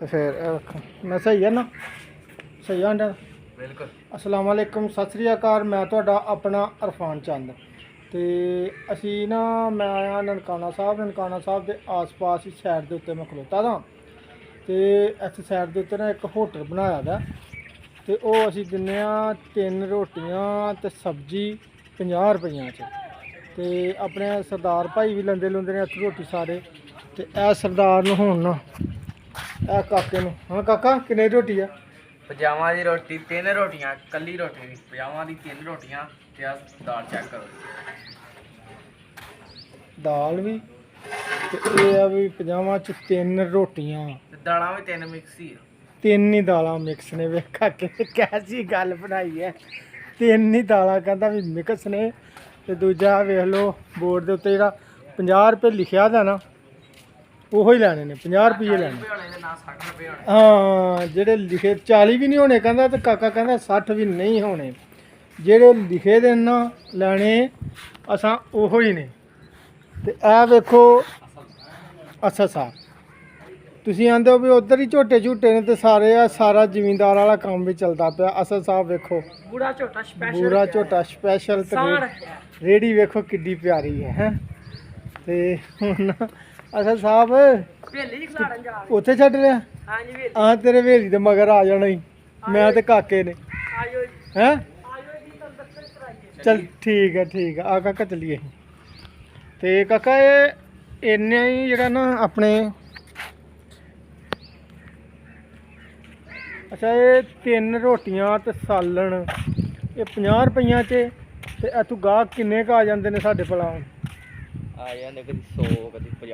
ਤੇ ਫਿਰ ਇਹ ਵੇਖੋ ਮੈਂ ਸਹੀ ਹੈ ਨਾ? ਸਹੀ ਆ ਆਂਡਾ ਬਿਲਕੁਲ। ਅਸਲਾਮ ਵਾਲੇਕਮ ਸਤਿ ਸ੍ਰੀ ਅਕਾਲ। ਮੈਂ ਤੁਹਾਡਾ ਆਪਣਾ ਅਰਫਾਨ ਚੰਦ। ਤੇ ਅਸੀਂ ਨਾ ਮੈਂ ਆਇਆ ਨਨਕਾਣਾ ਸਾਹਿਬ ਨਨਕਾਣਾ ਸਾਹਿਬ ਦੇ ਆਸ-ਪਾਸ ਹੀ ਸਾਈਡ ਦੇ ਉੱਤੇ ਮੈਂ ਖਲੋਤਾ ਦਾ ਤੇ ਇੱਥੇ ਸਾਈਡ ਦੇ ਉੱਤੇ ਨਾ ਇੱਕ ਹੋਟਲ ਬਣਾਇਆ ਦਾ। ਤੇ ਉਹ ਅਸੀਂ ਦਿੰਨੇ ਆ ਤਿੰਨ ਰੋਟੀਆਂ ਤੇ ਸਬਜ਼ੀ 50 ਰੁਪਈਆਂ 'ਚ। ਤੇ ਆਪਣੇ ਸਰਦਾਰ ਭਾਈ ਵੀ ਲੰਦੇ ਲੁੰਦੇ ਨੇ ਇੱਥੇ ਰੋਟੀ ਸਾਰੇ। ਤੇ ਇਹ ਸਰਦਾਰ ਨੂੰ ਹੁਣ ਨਾ ਇਹ ਕਾਕੇ ਨੂੰ। ਹਾਂ ਕਾਕਾ ਕਿੰਨੇ ਰੋਟੀ ਆ? ਪਜਾਮਾ ਦੀ ਰੋਟੀ ਤਿੰਨ ਰੋਟੀਆਂ ਕੱਲੀ ਰੋਟੀ ਦੀ ਪਜਾਮਾ ਦੀ ਤਿੰਨ ਰੋਟੀਆਂ ਤੇ ਆ ਦਾਲ ਚੈੱਕ ਕਰੋ। ਦਾਲ ਵੀ ਤੇ ਇਹ ਆ ਵੀ ਪਜਾਮਾ ਚ ਤਿੰਨ ਰੋਟੀਆਂ। ਤੇ ਦਾਲਾਂ ਵੀ ਤਿੰਨ ਮਿਕਸ ਹੀ ਆ। ਤਿੰਨ ਹੀ ਦਾਲਾਂ ਮਿਕਸ ਨੇ ਵੇਖਾ ਕਿ ਕੈਸੀ ਗੱਲ ਬਣਾਈ ਹੈ ਤਿੰਨ ਹੀ ਦਾਲਾਂ ਕਹਿੰਦਾ ਵੀ ਮਿਕਸ ਨੇ ਤੇ ਦੂਜਾ ਵੇਖ ਲਓ ਬੋਰਡ ਦੇ ਉੱਤੇ ਜਿਹੜਾ 50 ਰੁਪਏ ਲਿਖਿਆ ਦਾ ਨਾ ਉਹੋ ਹੀ ਲੈਣੇ ਨੇ 50 ਰੁਪਏ ਲੈਣੇ ਤੇ ਨਾ 60 ਰੁਪਏ ਹੋਣੇ। ਹਾਂ ਜਿਹੜੇ ਲਿਖੇ 40 ਵੀ ਨਹੀਂ ਹੋਣੇ ਕਹਿੰਦਾ ਤੇ ਕਾਕਾ ਕਹਿੰਦਾ 60 ਵੀ ਨਹੀਂ ਹੋਣੇ। ਜਿਹੜੇ ਲਿਖੇ ਦੇ ਨਾ ਲੈਣੇ ਅਸਾਂ ਉਹੋ ਹੀ ਨੇ। ਤੇ ਇਹ ਵੇਖੋ ਅੱਛਾ ਸਾ ਤੁਸੀਂ ਆਂਦੇ ਹੋ ਵੀ ਉਧਰ ਹੀ ਝੋਟੇ ਝੂਟੇ ਨੇ ਤੇ ਸਾਰੇ ਆ ਸਾਰਾ ਜ਼ਿਮੀਂਦਾਰ ਵਾਲਾ ਕੰਮ ਵੀ ਚੱਲਦਾ ਪਿਆ। ਅਸਲ ਸਾਹਿਬ ਵੇਖੋ। ਬੂੜਾ ਝੋਟਾ ਸਪੈਸ਼ਲ ਪੂਰਾ ਝੋਟਾ ਸਪੈਸ਼ਲ ਤੇ ਰੇ- ਰੇੜੀ ਵੇਖੋ ਕਿੱਡੀ ਪਿਆਰੀ ਹੈ ਹੈਂ। ਤੇ ਹੁਣ ਅਸਲ ਸਾਹਿਬ ਭੇਲੀ ਜੀ ਖਲਾੜਨ ਜਾ ਉੱਥੇ ਛੱਡ ਰਿਹਾ ਹਾਂਜੀ ਵੇਲੀ ਆ ਤੇਰੇ ਵੇਲੀ ਦੇ ਮਗਰ ਆ ਜਾਣਾ ਹੀ। ਮੈਂ ਤੇ ਕਾਕੇ ਨੇ। ਆਇਓ ਹੈ? ਚਲ ਠੀਕ ਹੈ ਠੀਕ ਹੈ ਆ ਕਾਕਾ ਚੱਲੀਏ। ਤੇ ਕਾਕਾ ਇਹ ਇੰਨੇ ਹੀ ਜਿਹੜਾ ਨਾ ਆਪਣੇ ਅੱਛਾ ਇਹ ਤਿੰਨ ਰੋਟੀਆਂ ਤੇ ਸਾਲਣ। ਇਹ 50 ਰੁਪਈਆਂ 'ਚ ਤੇ ਇਥੋਂ ਗਾਹ ਕਿੰਨੇ ਕ ਆ ਜਾਂਦੇ ਨੇ ਸਾਡੇ ਭਲਾ ਆ ਜਾਂਦੇ ਕਦੀ 100 ਕਦੀ 50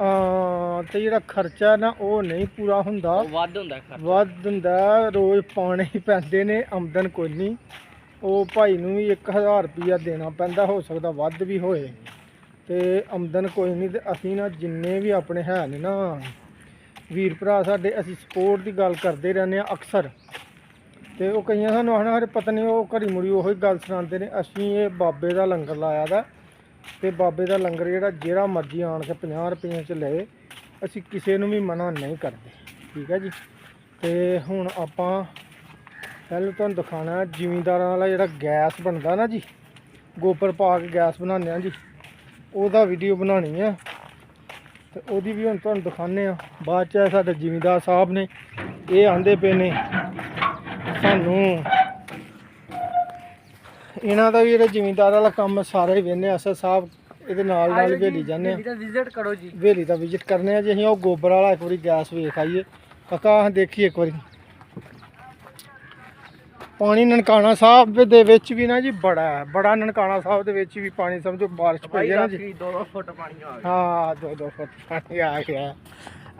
ਆ ਤੇ ਜਿਹੜਾ ਖਰਚਾ ਨਾ ਉਹ ਨਹੀਂ ਪੂਰਾ ਹੁੰਦਾ। ਵੱਧ ਹੁੰਦਾ ਖਰਚਾ। ਵੱਧ ਹੁੰਦਾ ਰੋਜ਼ ਪਾਣੇ ਹੀ ਪੈਂਦੇ ਨੇ ਆਮਦਨ ਕੋਈ ਨਹੀਂ। ਉਹ ਭਾਈ ਨੂੰ ਵੀ 1000 ਰੁਪਿਆ ਦੇਣਾ ਪੈਂਦਾ ਹੋ ਸਕਦਾ ਵੱਧ ਵੀ ਹੋਏ। ਤੇ ਆਮਦਨ ਕੋਈ ਨਹੀਂ ਤੇ ਅਸੀਂ ਨਾ ਜਿੰਨੇ ਵੀ ਆਪਣੇ ਹੈ ਨੇ ਨਾ ਵੀਰ ਭਰਾ ਸਾਡੇ ਅਸੀਂ ਸਪੋਰਟ ਦੀ ਗੱਲ ਕਰਦੇ ਰਹਿੰਦੇ ਆ ਅਕਸਰ। ਤੇ ਉਹ ਕਈਆਂ ਸਾਨੂੰ ਆਖਣਾ ਹਰੇ ਪਤਾ ਨਹੀਂ ਉਹ ਘੜੀ ਮੁੜੀ ਉਹੀ ਗੱਲ ਸੁਣਾਉਂਦੇ ਨੇ ਅਸੀਂ ਇਹ ਬਾਬੇ ਦਾ ਲੰਗਰ ਲਾਇਆ ਦਾ ਤੇ ਬਾਬੇ ਦਾ ਲੰਗਰ ਜਿਹੜਾ ਜਿਹੜਾ ਮਰਜ਼ੀ ਆਣ ਕੇ 50 ਰੁਪਏ ਚ ਲਏ, ਅਸੀਂ ਕਿਸੇ ਨੂੰ ਵੀ ਮਨਾ ਨਹੀਂ ਕਰਦੇ, ਠੀਕ ਹੈ ਜੀ? ਤੇ ਹੁਣ ਆਪਾਂ ਪਹਿਲਾਂ ਤੁਹਾਨੂੰ ਦਿਖਾਣਾ ਜ਼ਿਮੀਂਦਾਰਾਂ ਵਾਲਾ ਜਿਹੜਾ ਗੈਸ ਬਣਦਾ ਨਾ ਜੀ, ਗੋਬਰ ਪਾ ਕੇ ਗੈਸ ਬਣਾਉਂਦੇ ਆ ਜੀ, ਉਹਦਾ ਵੀਡੀਓ ਬਣਾਉਣੀ ਆ ਤੇ ਉਹਦੀ ਵੀ ਹੁਣ ਤੁਹਾਨੂੰ ਦਿਖਾਣੇ ਆ ਬਾਅਦ ਚ ਸਾਡੇ ਜ਼ਿਮੀਂਦਾਰ ਸਾਹਿਬ ਨੇ, ਇਹ ਆਂਦੇ ਪਏ ਨੇ, ਸਾਨੂੰ ਇਹਨਾਂ ਦਾ ਵੀ ਜਿਹੜਾ ਜ਼ਿਮੀਂਦਾਰ ਵਾਲਾ ਕੰਮ ਸਾਰਾ ਹੀ ਵੇਨੇ ਅਸਰ ਸਾਹਿਬ ਇਹਦੇ ਨਾਲ ਨਾਲ ਵੇਲੀ ਜਾਂਦੇ ਆ। ਵਿਜ਼ਿਟ ਕਰੋ ਜੀ। ਵੇਲੀ ਦਾ ਵਿਜ਼ਿਟ ਕਰਨੇ ਆ ਜੀ ਅਸੀਂ ਉਹ ਗੋਬਰ ਵਾਲਾ ਇੱਕ ਵਾਰੀ ਗੈਸ ਵੇਖ ਆਈਏ। ਕਾਕਾ ਆਹ ਦੇਖੀ ਇੱਕ ਵਾਰੀ। ਪਾਣੀ ਨਨਕਾਣਾ ਸਾਹਿਬ ਦੇ ਵਿੱਚ ਵੀ ਨਾ ਜੀ ਬੜਾ ਹੈ ਬੜਾ ਨਨਕਾਣਾ ਸਾਹਿਬ ਦੇ ਵਿੱਚ ਵੀ ਪਾਣੀ ਸਮਝੋ ਬਾਰਿਸ਼ ਪਈ ਹੈ ਨਾ ਜੀ। 2 ਫੁੱਟ ਪਾਣੀ ਆ ਹਾਂ ਦੋ ਦੋ ਫੁੱਟ ਪਾਣੀ ਆ ਗਿਆ।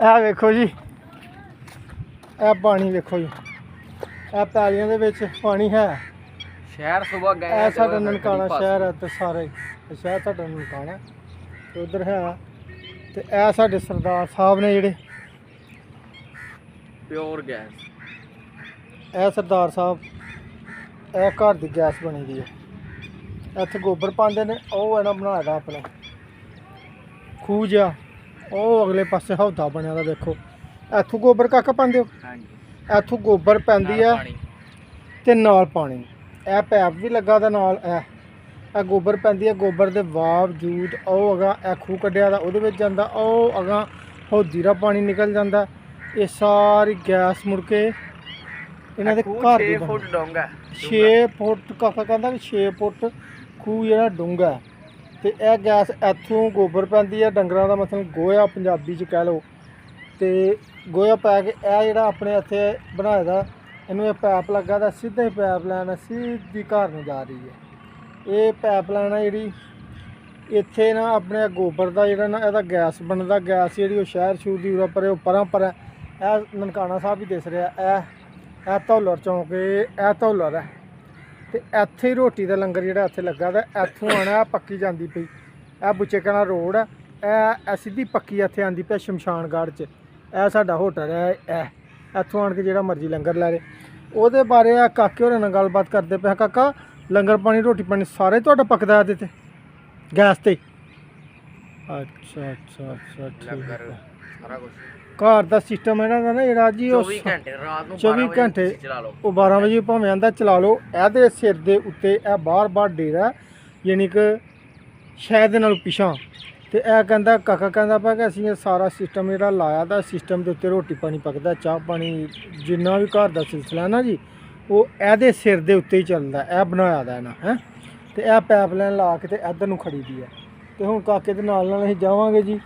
ਇਹ ਵੇਖੋ ਜੀ ਇਹ ਪਾਣੀ ਵੇਖੋ ਜੀ। ਇਹ ਪੈਲੀਆਂ ਦੇ ਵਿੱਚ ਪਾਣੀ ਹੈ। ਸ਼ਹਿਰ ਸਵੇਰ ਗਏ ਇਹ ਸਾਡਾ ਨਨਕਾਣਾ ਸ਼ਹਿਰ ਹੈ ਤੇ ਸਾਰੇ ਸ਼ਹਿਰ ਸਾਡਾ ਨਨਕਾਣਾ। ਹੈ ਤੇ ਉਧਰ ਹੈ ਤੇ ਇਹ ਸਾਡੇ ਸਰਦਾਰ ਸਾਹਿਬ ਨੇ ਜਿਹੜੇ ਪਿਓਰ ਗੈਸ। ਇਹ ਸਰਦਾਰ ਸਾਹਿਬ ਇਹ ਘਰ ਦੀ ਗੈਸ ਬਣੀ ਦੀ ਹੈ ਇੱਥੇ ਗੋਬਰ ਪਾਉਂਦੇ ਨੇ ਉਹ ਇਹਨਾਂ ਬਣਾਇਆ ਦਾ ਆਪਣਾ। ਖੂਹ ਜਿਹਾ ਉਹ ਅਗਲੇ ਪਾਸੇ ਹੌਦਾ ਬਣਿਆ ਦਾ ਦੇਖੋ। ਇੱਥੋਂ ਗੋਬਰ ਕੱਕ ਪਾਉਂਦੇ ਹੋ? ਹਾਂਜੀ। ਇੱਥੋਂ ਗੋਬਰ ਪੈਂਦੀ ਆ ਪਾਣੀ। ਤੇ ਨਾਲ ਪਾਣੀ। ਇਹ ਪੈਪ ਵੀ ਲੱਗਾ ਦਾ ਨਾਲ ਇਹ ਇਹ ਗੋਬਰ ਪੈਂਦੀ ਹੈ ਗੋਬਰ ਦੇ ਬਾਵਜੂਦ ਉਹ ਅਗਾ ਇਹ ਖੂਹ ਕੱਢਿਆ ਦਾ ਉਹਦੇ ਵਿੱਚ ਜਾਂਦਾ ਉਹ ਅਗਾ ਹੌਦੀ ਦਾ ਪਾਣੀ ਨਿਕਲ ਜਾਂਦਾ। ਇਹ ਸਾਰੀ ਗੈਸ ਮੁੜ ਕੇ ਇਹਨਾਂ ਦੇ ਘਰ ਦੀ 6 ਫੁੱਟ ਡੋਂਗਾ 6 ਫੁੱਟ ਕਾਕਾ ਕਹਿੰਦਾ ਵੀ 6 ਫੁੱਟ ਖੂਹ ਜਿਹੜਾ ਹੈ। ਤੇ ਇਹ ਗੈਸ ਇੱਥੋਂ ਗੋਬਰ ਪੈਂਦੀ ਹੈ ਡੰਗਰਾਂ ਦਾ ਮਤਲਬ ਗੋਇਆ ਪੰਜਾਬੀ ਚ ਕਹਿ ਲਓ। ਤੇ ਗੋਇਆ ਪਾ ਕੇ ਇਹ ਜਿਹੜਾ ਆਪਣੇ ਇੱਥੇ ਬਣਾਇਆ ਦਾ ਇਹਨੂੰ ਇਹ ਪੈਪ ਲੱਗਾ ਦਾ ਸਿੱਧਾ ਹੀ ਪਾਈਪ ਲਾਈਨ ਸਿੱਧੀ ਘਰ ਨੂੰ ਜਾ ਰਹੀ ਹੈ ਇਹ ਪੈਪ ਲਾਈਨ ਆ ਜਿਹੜੀ, ਇੱਥੇ ਨਾ ਆਪਣੇ ਗੋਬਰ ਦਾ ਜਿਹੜਾ ਨਾ, ਇਹਦਾ ਗੈਸ ਬਣਦਾ ਗੈਸ ਜਿਹੜੀ ਉਹ ਸ਼ਹਿਰ ਸ਼ੂਰ ਦੀ ਉਰਾ ਪਰੇ, ਉਹ ਪਰਾਂ ਪਰ ਹੈ। ਇਹ ਨਨਕਾਣਾ ਸਾਹਿਬ ਵੀ ਦਿਸ ਰਿਹਾ, ਇਹ ਇਹ ਧੌਲਰ ਚੌਂਕ ਇਹ ਧੌਲਰ ਹੈ। ਤੇ ਇੱਥੇ ਰੋਟੀ ਦਾ ਲੰਗਰ ਜਿਹੜਾ ਇੱਥੇ ਲੱਗਾ ਦਾ, ਇੱਥੋਂ ਆਣਾ ਪੱਕੀ ਜਾਂਦੀ ਪਈ। ਇਹ ਬੁੱਚੇਕਣਾ ਰੋਡ ਹੈ ਇਹ ਇਹ ਸਿੱਧੀ ਪੱਕੀ ਇੱਥੇ ਆਂਦੀ ਪਈ ਸ਼ਮਸ਼ਾਨਗੜ੍ਹ 'ਚ। ਇਹ ਸਾਡਾ ਹੋਟਲ ਹੈ, ਇਹ। ਇੱਥੋਂ ਆਣ ਕੇ ਜਿਹੜਾ ਮਰਜ਼ੀ ਲੰਗਰ ਲੈ ਲੇ। ਉਹਦੇ ਬਾਰੇ ਆ ਕਾਕੇ ਹੋਰਾਂ ਨਾਲ ਗੱਲਬਾਤ ਕਰਦੇ ਪਏ ਕਾਕਾ ਲੰਗਰ ਪਾਣੀ ਰੋਟੀ ਪਾਣੀ ਸਾਰੇ ਤੁਹਾਡਾ ਪੱਕਦਾ ਇਹਦੇ ਤੇ ਗੈਸ ਤੇ ਅੱਛਾ ਅੱਛਾ ਅੱਛਾ ਠੀਕ ਹੈ। ਸਾਰਾ ਕੁਝ ਘਰ ਦਾ ਸਿਸਟਮ ਇਹਨਾਂ ਦਾ ਨਾ ਜਿਹੜਾ ਜੀ ਉਹ 24 ਘੰਟੇ ਰਾਤ ਨੂੰ 24 12 ਵਜੇ ਘੰਟੇ ਚਲਾ ਲਓ। ਉਹ 12 ਵਜੇ ਭਾਵੇਂ ਆਂਦਾ ਚਲਾ ਲਓ। ਇਹਦੇ ਸਿਰ ਦੇ ਉੱਤੇ ਇਹ ਬਾਰ-ਬਾਰ ਡੇਰਾ ਯਾਨੀ ਕਿ ਸ਼ਾਇਦ ਦੇ ਨਾਲ ਪਿਛਾਂ। ਤੇ ਇਹ ਕਹਿੰਦਾ, ਕਾਕਾ ਕਹਿੰਦਾ ਪਿਆ ਕਿ ਅਸੀਂ ਇਹ ਸਾਰਾ ਸਿਸਟਮ ਜਿਹੜਾ ਲਾਇਆ ਦਾ ਸਿਸਟਮ ਦੇ ਉੱਤੇ ਰੋਟੀ ਪਾਣੀ ਪਕਦਾ, ਚਾਹ ਪਾਣੀ ਜਿੰਨਾ ਵੀ ਘਰ ਦਾ ਸਿਲਸਿਲਾ ਨਾ ਜੀ, ਉਹ ਇਹਦੇ ਸਿਰ ਦੇ ਉੱਤੇ ਹੀ ਚੱਲਦਾ, ਇਹ ਬਣਾਇਆ ਦਾ ਇਹਨਾਂ, ਹੈ। ਤੇ ਇਹ ਪਾਈਪਲਾਈਨ ਲਾ ਕੇ ਤੇ ਇੱਧਰ ਨੂੰ ਖੜੀ ਦੀ ਹੈ ਤੇ ਹੁਣ ਕਾਕੇ ਦੇ ਨਾਲ ਨਾਲ ਅਸੀਂ ਜਾਵਾਂਗੇ ਜੀ,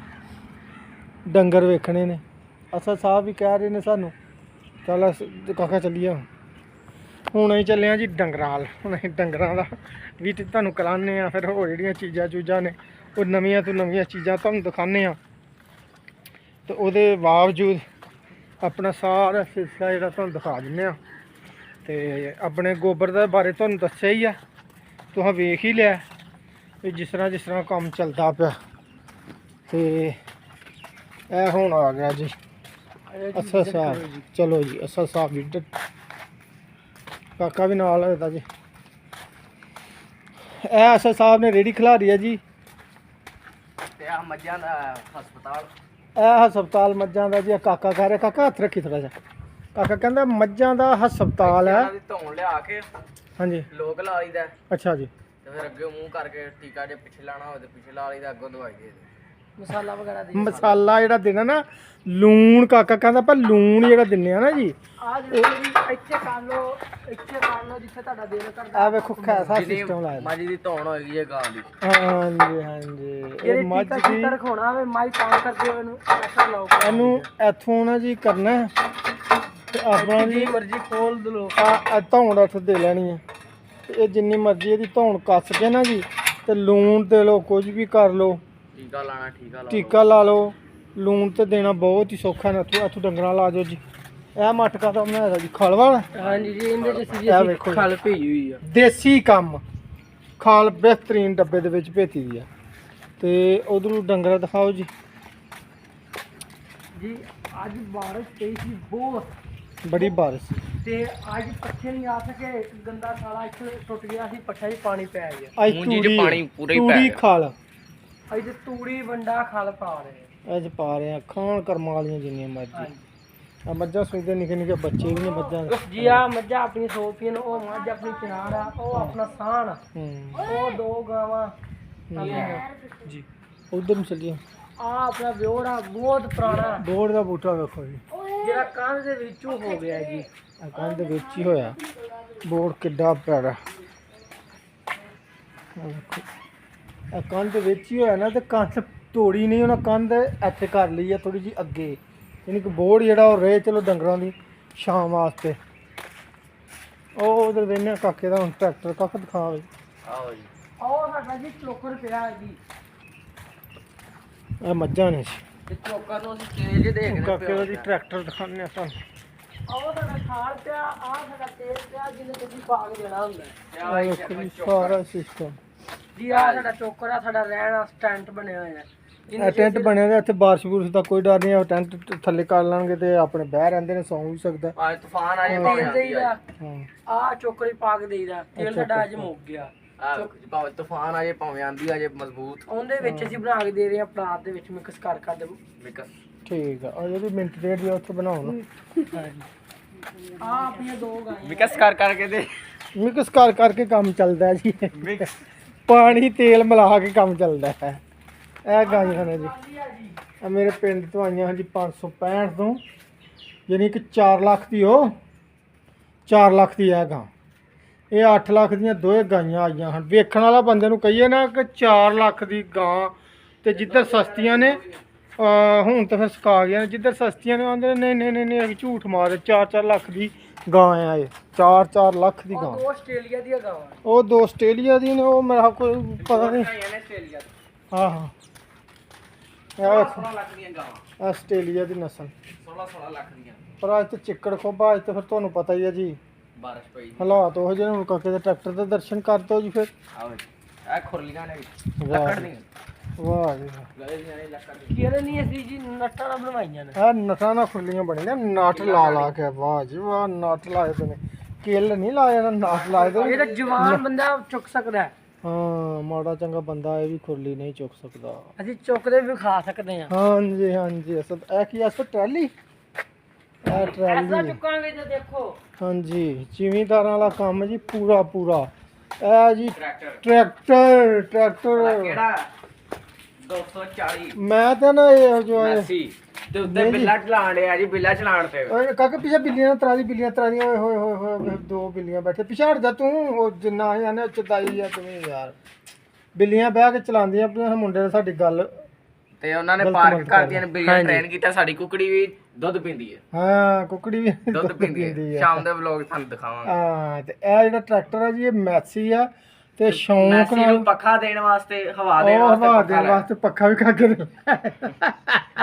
ਡੰਗਰ ਵੇਖਣੇ ਨੇ। ਅਸਾ ਸਾਹਿਬ ਵੀ ਕਹਿ ਰਹੇ ਨੇ ਸਾਨੂੰ, ਚੱਲ ਅਸ- ਕਾਕਾ ਚੱਲੀਏ ਹੁਣ। ਹੁਣ ਅਸੀਂ ਚੱਲੇ ਆ ਜੀ ਡੰਗਰਾਂ ਵੱਲ, ਹੁਣ ਅਸੀਂ ਡੰਗਰਾਂ ਦਾ ਵੀ ਤੁਹਾਨੂੰ ਕਰਾਉਂਦੇ ਆ ਫਿਰ ਹੋਰ ਜਿਹੜੀਆਂ ਚੀਜ਼ਾਂ ਚੂਜ਼ਾਂ ਨੇ ਉਹ ਨਵੀਆਂ ਤੋਂ ਨਵੀਆਂ ਚੀਜ਼ਾਂ ਤੁਹਾਨੂੰ ਦਿਖਾਉਂਦੇ ਆ ਤੇ ਉਹਦੇ ਬਾਵਜੂਦ ਆਪਣਾ ਸਾਰਾ ਸਿਲਸਿਲਾ ਜਿਹੜਾ ਤੁਹਾਨੂੰ ਦਿਖਾ ਦਿੰਦੇ ਆ ਤੇ ਆਪਣੇ ਗੋਬਰ ਦੇ ਬਾਰੇ ਤੁਹਾਨੂੰ ਦੱਸਿਆ ਹੀ ਆ। ਤੁਸੀਂ ਵੇਖ ਹੀ ਲਿਆ ਵੀ ਜਿਸ ਤਰ੍ਹਾਂ ਜਿਸ ਤਰ੍ਹਾਂ ਕੰਮ ਚੱਲਦਾ ਪਿਆ। ਤੇ ਇਹ ਹੁਣ ਆ ਗਿਆ ਜੀ। ਅੱਛਾ ਸਾਹਿਬ ਚਲੋ ਜੀ ਅੱਛਾ ਸਾਹਿਬ ਡ- ਕਾਕਾ ਵੀ ਨਾਲ ਹੋਇਆ ਜੀ। ਇਹ ਅੱਛਾ ਸਾਹਿਬ ਨੇ ਰੇੜੀ ਖਿਲਾਰੀ ਹੈ ਜੀ। ਆ ਮੱਝਾਂ ਦਾ ਹਸਪਤਾਲ? ਇਹ ਹਸਪਤਾਲ ਮੱਝਾਂ ਦਾ ਜੀ ਕਾਕਾ ਕਹਿ ਰਿਹਾ ਕਾਕਾ ਹੱਥ ਰੱਖੀ ਥੋੜਾ ਜਿਹਾ। ਕਾਕਾ ਕਹਿੰਦਾ ਮੱਝਾਂ ਦਾ ਹਸਪਤਾਲ ਹੈ। ਇਹਨਾਂ ਦੀ ਧੌਣ ਲਿਆ ਕੇ ਹਾਂਜੀ। ਲੋਕ ਲਾ ਲਈਦਾ। ਅੱਛਾ ਜੀ। ਤੇ ਫਿਰ ਅੱਗੇ ਮੂੰਹ ਕਰਕੇ ਟੀਕਾ ਜੇ ਪਿੱਛੇ ਲਾਣਾ ਹੋਵੇ ਤੇ ਪਿੱਛੇ ਲਾ ਲਈਦਾ ਅੱਗੋਂ ਦਵਾਈ ਦੇ ਦੇ। ਮਸਾਲਾ ਵਗੈਰਾ ਦੇ ਮਸਾਲਾ ਜਿਹੜਾ ਦੇਣਾ ਨਾ ਲੂਣ ਕਾਕਾ ਕਹਿੰਦਾ ਪਰ ਲੂਣ ਜਿਹੜਾ ਦਿੰਨੇ ਆ ਨਾ ਜੀ। ਆ ਜਿਹੜੇ ਇੱਥੇ ਕਰ ਲਓ ਇੱਥੇ ਕਰ ਲਓ ਜਿੱਥੇ ਤੁਹਾਡਾ ਦਿਲ ਕਰਦਾ। ਆ ਵੇਖੋ ਕੈਸਾ ਸਿਸਟਮ ਲਾਇਆ। ਮੱਝ ਦੀ ਧੌਣ ਹੋਏਗੀ ਇਹ ਗਾਂ ਦੀ। ਹਾਂਜੀ ਹਾਂਜੀ। ਇਹ ਮੱਝ ਦੀ ਰਖਾਉਣਾ ਹੋਵੇ ਮਾਈ ਤਾਂ ਕਰਦੇ ਹੋ ਇਹਨੂੰ ਐਸਾ ਲਾਓ। ਇਹਨੂੰ ਇੱਥੋਂ ਨਾ ਜੀ ਕਰਨਾ ਤੇ ਆਪਣਾ ਜੀ ਮਰਜ਼ੀ ਖੋਲ ਦਲੋ। ਆ ਧੌਣ ਅੱਠ ਦੇ ਲੈਣੀ ਹੈ। ਤੇ ਇਹ ਜਿੰਨੀ ਮਰਜ਼ੀ ਇਹਦੀ ਧੌਣ ਕੱਸ ਕੇ ਨਾ ਜੀ ਤੇ ਲੂਣ ਦੇ ਲਓ ਕੁਝ ਵੀ ਕਰ ਲਓ। ਟੀਕਾ ਲਾਣਾ ਟੀਕਾ ਲਾ ਟੀਕਾ ਲਾ ਲਓ। ਲੂਣ ਤੇ ਦੇਣਾ ਬਹੁਤ ਹੀ ਸੌਖਾ ਨੇ ਇੱਥੋਂ ਇੱਥੋਂ ਡੰਗਰਾਂ ਲਾ ਜਾਓ ਜੀ। ਇਹ ਮਟਕਾ ਤਾਂ ਬਣਾਇਆ ਜੀ ਖਲਵਾਲ ਹਾਂਜੀ ਜੀ ਇਹਦੇ ਚ ਸੀ ਇਹ ਵੇਖੋ ਜੀ। ਖਲ ਭੇਜੀ ਹੋਈ ਆ। ਦੇਸੀ ਕੰਮ। ਖਾਲ ਬਿਹਤਰੀਨ ਡੱਬੇ ਦੇ ਵਿੱਚ ਭੇਤੀ ਦੀ ਆ। ਤੇ ਉਧਰੋਂ ਡੰਗਰ ਦਿਖਾਓ ਜੀ। ਜੀ ਅੱਜ ਬਾਰਿਸ਼ ਪਈ ਸੀ ਬਹੁਤ। ਬੜੀ ਬਾਰਿਸ਼। ਤੇ ਅੱਜ ਪੱਠੇ ਨਹੀਂ ਆ ਸਕੇ ਗੰਦਾ ਸਾਲਾ ਇੱਥੇ ਟੁੱਟ ਗਿਆ ਸੀ ਪੱਠਾ ਹੀ ਪਾਣੀ ਪੈ ਗਿਆ। ਅੱਜ ਤੂੜੀ ਪਾਣੀ ਪੂਰਾ ਹੀ ਪੈ ਤੂੜੀ ਗਿਆ। ਖਾਲ। ਅੱਜ ਤੂੜੀ ਵੰਡਾ ਖਲ ਪਾ ਰਹੇ ਅੱਜ ਪਾ ਰਹੇ ਆ ਖਾਣ ਕਰਮਾਂ ਵਾਲੀਆਂ ਜਿੰਨੀਆਂ ਮਰਜ਼ੀ। ਆ ਮੱਝਾਂ ਸੋਚਦੇ ਨਿੱਕੇ ਨਿੱਕੇ ਬੱਚੇ ਵੀ ਨੇ ਮੱਝਾਂ ਦੇ। ਜੀ ਆ ਮੱਝਾਂ ਆਪਣੀ ਸੋਪੀਆਂ ਉਹ ਮੱਝ ਆਪਣੀ ਚਨਾਰ ਆ ਉਹ ਆਪਣਾ ਸਾਣ ਆ, ਹੂੰ। ਉਹ ਦੋ ਗਾਵਾਂ। ਜੀ। ਉਧਰ ਨੂੰ ਚੱਲੀਏ। ਆ ਆਪਣਾ ਵਿਹੜਾ ਬਹੁਤ ਪੁਰਾਣਾ। ਬੋੜ ਦਾ ਬੂਟਾ ਵੇਖੋ ਜੀ। ਜਿਹੜਾ ਕੰਧ ਦੇ ਵਿੱਚੋਂ ਹੋ ਗਿਆ ਜੀ। ਆ ਕੰਧ ਦੇ ਵਿੱਚ ਹੀ ਹੋਇਆ। ਬੋੜ ਕਿੱਡਾ ਪਿਆਰਾ ਆਹ ਵੇਖੋ। ਆ ਕੰਧ ਦੇ ਵਿੱਚ ਹੀ ਹੋਇਆ ਨਾ ਤੇ ਕੰਧ ਤੋੜੀ ਨਹੀਂ ਉਹਨਾਂ ਕੰਧ ਇੱਥੇ ਕਰ ਲਈ ਆ ਥੋੜੀ ਜੀ ਅੱਗੇ। ਯਾਨੀ ਕਿ ਬੋੜ ਜਿਹੜਾ ਉਹ ਰਹੇ ਚਲੋ ਡੰਗਰਾਂ ਦੀ ਛਾਂ ਵਾਸਤੇ। ਉਹ ਉਧਰ ਵੇਨੇ ਕਾਕੇ ਦਾ ਹੁਣ ਟਰੈਕਟਰ ਕੱਖ ਦਿਖਾਵੇ। ਆਓ ਜੀ। ਉਹ ਸਾਡਾ ਜੀ ਚੋਕਰ ਪਿਆ ਹੈ ਜੀ ਇਹ ਮੱਝਾਂ ਨੇ। ਜੀ ਤੇ ਚੋਕਰ ਨੂੰ ਅਸੀਂ ਤੇਲ ਜੇ ਦੇਖਦੇ ਕਾਕੇ ਦਾ ਜੀ ਟਰੈਕਟਰ ਦਿਖਾਉਂਦੇ ਆ ਤੁਹਾਨੂੰ। ਉਹ ਸਾਡਾ ਖਾਲ ਪਿਆ ਆ ਸਾਡਾ ਤੇਲ ਪਿਆ ਜਿਹਨੇ ਤੁਸੀਂ ਪਾ ਕੇ ਦੇਣਾ ਹੁੰਦਾ। ਹੈ। ਆਹ ਸਾਰਾ ਸਿਸਟਮ ਜੀ ਆ ਸਾਡਾ ਚੋਕਰ ਆ ਸਾਡਾ ਰਹਿਣ ਦਾ ਸਟੈਂਟ ਬਣਿਆ ਹੋਇਆ ਹੈ। ਇਹ ਟੈਂਟ ਬਣਿਆ ਹੋਇਆ ਇੱਥੇ ਬਾਰਿਸ਼ ਬੁਰਿਸ਼ ਦਾ ਕੋਈ ਡਰ ਨਹੀਂ ਹੈ ਟੈਂਟ ਥੱਲੇ ਕਰ ਲਾਂਗੇ ਤੇ ਆਪਣੇ ਬਹਿ ਰਹਿੰਦੇ ਨੇ ਸੌਂ ਵੀ ਸਕਦਾ ਅੱਜ ਤੂਫਾਨ ਆ ਜੇ ਤੇਲ ਭਾਵੇਂ ਦੇਈਦਾ ਹਾਂ। ਆ ਚੋਕਰੀ ਪਾ ਕੇ ਦੇਈਦਾ ਤੇਲ ਸਾਡਾ ਅੱਜ ਮੁੱਕ ਗਿਆ। ਆ ਭਾਵੇਂ ਤੂਫਾਨ ਆ ਜੇ ਭਾਵੇਂ ਆਂਦੀ ਆ ਜੇ ਮਜ਼ਬੂਤ। ਉਹਦੇ ਵਿੱਚ ਅਸੀਂ ਬਣਾ ਕੇ ਦੇ ਰਹੇ ਹਾਂ ਪਲਾਟ ਦੇ ਵਿੱਚ ਮਿਕਸ ਕਰ ਕਰ ਦੇ। ਮਿਕਸ। ਠੀਕ ਆ ਉਹ ਜਿਹੜੀ ਮਿੰਟ ਡੇਢ ਦੀ ਆ ਉੱਥੇ ਬਣਾਓ ਨਾ। ਆ ਆਪਣੀਆਂ ਦੋ ਗਾਈਆਂ। ਮਿਕਸ ਕਰ ਕਰਕੇ ਦੇ। ਮਿਕਸ ਕਰ ਕਰਕੇ ਕੰਮ ਚੱਲਦਾ ਹੈ ਜੀ। ਮਿਕਸ। ਪਾਣੀ ਤੇਲ ਮਿਲਾ ਕੇ ਕੰਮ ਚੱਲਦਾ ਹੈ। ਇਹ ਗਾਈਆਂ ਨੇ ਜੀ। ਆ ਮੇਰੇ ਪਿੰਡ ਤੋਂ ਆਈਆਂ ਹਨ ਜੀ 565 ਤੋਂ। ਯਾਨੀ ਕਿ 4 ਲੱਖ ਦੀ ਉਹ 4 ਲੱਖ ਦੀ ਇਹ ਗਾਂ। ਇਹ 8 ਲੱਖ ਦੀਆਂ ਦੋਏ ਗਾਈਆਂ ਆਈਆਂ ਹਨ। ਵੇਖਣ ਵਾਲਾ ਬੰਦੇ ਨੂੰ ਕਹੀਏ ਨਾ ਕਿ 4 ਲੱਖ ਦੀ ਗਾਂ ਤੇ ਜਿੱਧਰ ਸਸਤੀਆਂ ਨੇ ਹੁਣ ਤਾਂ ਫਿਰ ਸਕਾ ਗਿਆ। ਨੇ ਜਿੱਧਰ ਸਸਤੀਆਂ ਨੇ ਆਂਦੇ ਨੇ, ਨਹੀਂ ਨਹੀਂ ਨਹੀਂ ਝੂਠ ਮਾਰ 4-4 ਲੱਖ ਦੀ ਗਾਂ ਆ ਇਹ। 4-4 ਲੱਖ ਦੀ ਗਾਂ ਆਸਟ੍ਰੇਲੀਆ ਦੀਆਂ ਗਾਵਾਂ ਉਹ ਦੋ ਆਸਟ੍ਰੇਲੀਆ ਦੀ ਨੇ ਉਹ ਮੇਰਾ ਕੋਈ ਪਤਾ ਨਹੀਂ। ਨੇ ਆਸਟ੍ਰੇਲੀਆ ਹਾਂ ਹਾਂ। ਇਹ ਵੇਖੋ। 16 ਲੱਖ ਦੀਆਂ ਗਾਵਾਂ। ਆਸਟ੍ਰੇਲੀਆ ਦੀ ਨਸਲ। 16 16 ਲੱਖ ਦੀਆਂ। ਪਰ ਅੱਜ ਤੇ ਚਿੱਕੜ ਖੋਬਾ ਅੱਜ ਤੇ ਫਿਰ ਤੁਹਾਨੂੰ ਪਤਾ ਹੀ ਹੈ ਜੀ। ਬਾਰਿਸ਼ ਪਈ ਹਾਲਾਤ ਉਹ ਜਿਹੇ ਨੇ ਹੁਣ ਕਾਕੇ ਦੇ ਟਰੈਕਟਰ ਦੇ ਦਰਸ਼ਨ ਕਰ ਦਿਓ ਜੀ ਫਿਰ। ਆਓ ਜੀ। ਇਹ ਖੁਰਲੀਆਂ ਨੇ ਵਾਹ। ਲੱਕੜ ਦੀਆਂ। ਵਾਹ ਜੀ ਕਿਹੜੇ ਨਹੀਂ ਅਸੀਂ ਜੀ ਨੱਟਾਂ ਨਾਲ ਬਣਵਾਈਆਂ ਨੇ ਇਹ ਨਟਾਂ ਨਾਲ ਖੁੱਲੀਆਂ ਬਣੀਆਂ ਨਟ ਲਾ ਲਾ ਕੇ ਵਾਹ ਜੀ ਵਾਹ ਨਟ ਲਾਏ ਤੇ ਨੇ ਕਿੱਲ ਨਹੀਂ ਲਾਏ ਨਾ ਨਟ ਲਾਏ ਇਹ ਤਾਂ ਜਵਾਨ ਬੰਦਾ ਚੁੱਕ ਸਕਦਾ ਹੈ ਹਾਂ ਮਾੜਾ ਚੰਗਾ ਬੰਦਾ ਇਹ ਵੀ ਖੁਰਲੀ ਨਹੀਂ ਚੁੱਕ ਸਕਦਾ ਅਸੀਂ ਚੁੱਕਦੇ ਵੀ ਖਾ ਸਕਦੇ ਆ ਹਾਂਜੀ ਹਾਂਜੀ ਅਸਲ ਇਹ ਕੀ ਅਸਲ ਟਰਾਲੀ ਇਹ ਐਸਾ ਟਰਾਲੀ ਚੁੱਕਾਂਗੇ ਤੇ ਦੇਖੋ ਹਾਂਜੀ ਜ਼ਿਮੀਂਦਾਰਾਂ ਵਾਲਾ ਕੰਮ ਜੀ ਪੂਰਾ ਪੂਰਾ ਇਹ ਜੀ ਟਰੈਕਟਰ ਟਰੈਕਟਰ ਟਰੈਕਟਰ ਕਿਹੜਾ 240 ਮੈਂ ਤਾਂ ਨਾ ਇਹ ਜੋ ਮੈਸੀ ਤੇ ਉੱਤੇ ਨਹੀਂ ਜੀ। ਬਿੱਲਾ ਚਲਾਣ ਡਿਆ ਜੀ ਬਿੱਲਾ ਚਲਾਣ ਤੇ। ਓਏ ਕਾਕੇ ਪਿੱਛੇ ਬਿੱਲੀਆਂ ਤਰਾਦੀ ਬਿੱਲੀਆਂ ਤਰਾਦੀਆਂ ਓਏ ਹੋਏ ਹੋਏ ਹੋਏ ਹੋਏ, ਦੋ ਬਿੱਲੀਆਂ ਬੈਠੇ। ਪਿਛਾੜ ਜਾ ਤੂੰ ਉਹ ਜਿੰਨਾ ਆਇਆ ਨੇ ਚਦਾਈ ਆ ਤੂੰ ਯਾਰ। ਬਿੱਲੀਆਂ ਬਹਿ ਕੇ ਚਲਾਉਂਦੀਆਂ ਆਪਣੀਆਂ ਮੁੰਡੇ ਨੇ ਸਾਡੀ ਗੱਲ ਤੇ ਉਹਨਾਂ ਨੇ ਗਲਤ ਪਾਰਕ ਮਤ ਕਰ ਕਰਦੀਆਂ ਨੇ ਬਿੱਲੀਆਂ ਟ੍ਰੇਨ ਕੀਤਾ ਸਾਡੀ ਕੁਕੜੀ ਵੀ ਦੁੱਧ ਪੀਂਦੀ ਹੈ। ਹਾਂ ਕੁਕੜੀ ਵੀ ਦੁੱਧ ਪੀਂਦੀ ਹੈ। ਆ। ਸ਼ਾਮ ਦੇ ਵਲੌਗ ਤੁਹਾਨੂੰ ਦਿਖਾਵਾਂਗੇ। ਹਾਂ ਤੇ ਇਹ ਜਿਹੜਾ ਟਰੈਕਟਰ ਹੈ ਜੀ ਇਹ ਮੈਸੀ ਆ। ਤੇ ਸ਼ੌਂਕ ਮੈਸੀ ਨਾਲ ਨੂੰ ਪੱਖਾ ਦੇਣ ਵਾਸਤੇ ਹਵਾ ਦੇਣ ਉਹ ਵਾਸਤੇ ਹਵਾ ਪੱਖਾ ਦੇਣ ਵਾਸਤੇ ਪੱਖਾ ਵੀ ਖਾ ਕੇ ਦੇ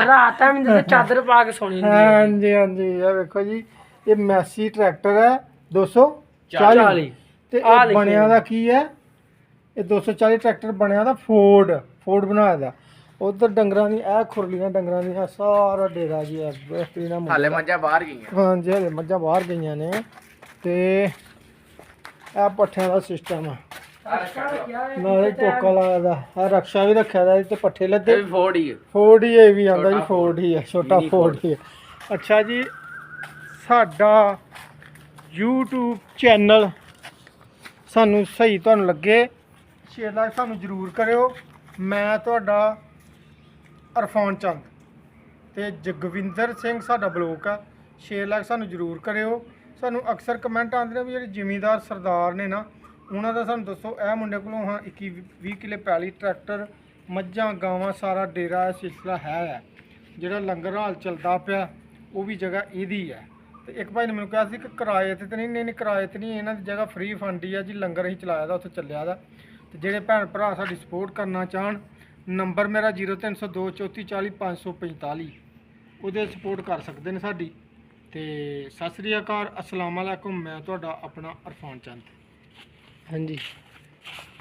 ਰਾਤ ਆ ਮੈਨੂੰ ਤੇ ਚਾਦਰ ਪਾ ਕੇ ਸੌਣੀ ਹੁੰਦੀ ਹੈ ਹਾਂਜੀ ਹਾਂਜੀ ਇਹ ਵੇਖੋ ਜੀ ਇਹ ਮੈਸੀ ਟਰੈਕਟਰ ਹੈ 240 ਚਾਲੀ। ਤੇ ਆਹ ਇਹ ਲਿਖਿਆ ਬਣਿਆ ਦਾ ਕੀ ਹੈ? ਇਹ 240 ਟਰੈਕਟਰ ਬਣਿਆ ਦਾ ਫੋਰਡ ਫੋਰਡ ਬਣਾਇਆ ਦਾ। ਉਧਰ ਡੰਗਰਾਂ ਦੀ ਇਹ ਖੁਰਲੀਆਂ ਡੰਗਰਾਂ ਦੀ ਸਾਰਾ ਡੇਰਾ ਜੀ ਹੈ ਬਿਹਤਰੀਨ ਆ ਹਾਲੇ ਮੱਝਾਂ ਬਾਹਰ ਗਈਆਂ। ਹਾਂਜੀ ਹਲੇ ਮੱਝਾਂ ਬਾਹਰ ਗਈਆਂ ਨੇ। ਤੇ ਇਹ ਪੱਠਿਆਂ ਦਾ ਸਿਸਟਮ ਆ। ਨਾਲੇ ਟੋਕਾ ਲਾਇਆ ਦਾ। ਆ ਰਕਸ਼ਾ ਵੀ ਰੱਖਿਆ ਦਾ ਤੇ ਪੱਠੇ ਇਹ ਲੱਦੇ ਵੀ ਫੋਰਡ ਹੀ ਹੈ। ਫੋਰਡ ਹੀ ਇਹ ਵੀ ਆਂਦਾ ਜੀ ਛੋਟਾ ਫੋਰਡ ਹੀ ਹੈ ਛੋਟਾ Mini ਫੋਰਡ ਹੀ ਹੈ। ਅੱਛਾ ਜੀ ਸਾਡਾ YouTube ਚੈਨਲ ਸਾਨੂੰ ਸਹੀ ਤੁਹਾਨੂੰ ਲੱਗੇ ਸ਼ੇਅਰ ਲਾਈਕ ਸਾਨੂੰ ਜ਼ਰੂਰ ਕਰਿਓ। ਮੈਂ ਤੁਹਾਡਾ ਅਰਫਾਨ ਚੰਦ ਤੇ ਜਗਵਿੰਦਰ ਸਿੰਘ ਸਾਡਾ ਬਲੋਕ ਆ। ਸ਼ੇਅਰ ਲਾਈਕ ਸਾਨੂੰ ਜ਼ਰੂਰ ਕਰਿਓ। ਸਾਨੂੰ ਅਕਸਰ ਕਮੈਂਟ ਆਉਂਦੇ ਨੇ ਵੀ ਜਿਹੜੇ ਜ਼ਿਮੀਂਦਾਰ ਸਰਦਾਰ ਨੇ ਨਾ ਉਹਨਾਂ ਦਾ ਸਾਨੂੰ ਦੱਸੋ, ਇਹ ਮੁੰਡੇ ਕੋਲੋਂ ਹਾਂ 21 20 ਕਿਲੇ ਪੈਲੀ, ਟਰੈਕਟਰ, ਮੱਝਾਂ, ਗਾਵਾਂ, ਸਾਰਾ ਡੇਰਾ ਇਹ ਸਿਲਸਿਲਾ ਹੈ ਹੈ। ਜਿਹੜਾ ਲੰਗਰ ਹਾਲ ਚੱਲਦਾ ਪਿਆ, ਉਹ ਵੀ ਜਗ੍ਹਾ ਇਹਦੀ ਹੈ। ਤੇ ਇੱਕ ਭਾਈ ਨੇ ਮੈਨੂੰ ਕਿਹਾ ਸੀ ਕਿ ਕਿਰਾਏ ਤੇ ਤਾਂ ਨਹੀਂ ਨਹੀਂ, ਕਿਰਾਏ ਤੇ ਨਹੀਂ, ਇਹਨਾਂ ਦੀ ਜਗ੍ਹਾ ਫ੍ਰੀ ਫੰਡ ਹੀ ਆ ਜੀ, ਲੰਗਰ ਅਸੀਂ ਚਲਾਇਆ ਦਾ, ਉੱਥੇ ਚੱਲਿਆ ਦਾ। ਤੇ ਜਿਹੜੇ ਭੈਣ ਭਰਾ ਸਾਡੀ ਸਪੋਰਟ ਕਰਨਾ ਚਾਹਣ, ਨੰਬਰ ਮੇਰਾ 0302 3440 545 ਉਹਦੇ ਸਪੋਰਟ ਕਰ ਸਕਦੇ ਨੇ ਸਾਡੀ। ਤੇ ਸਤਿ ਸ੍ਰੀ ਅਕਾਲ, ਅਸਲਾਮ ਅਲੈਕੁਮ, ਮੈਂ ਤੁਹਾਡਾ ਆਪਣਾ ਅਰਫਾਨ ਚੰਦ। ਹਾਂਜੀ।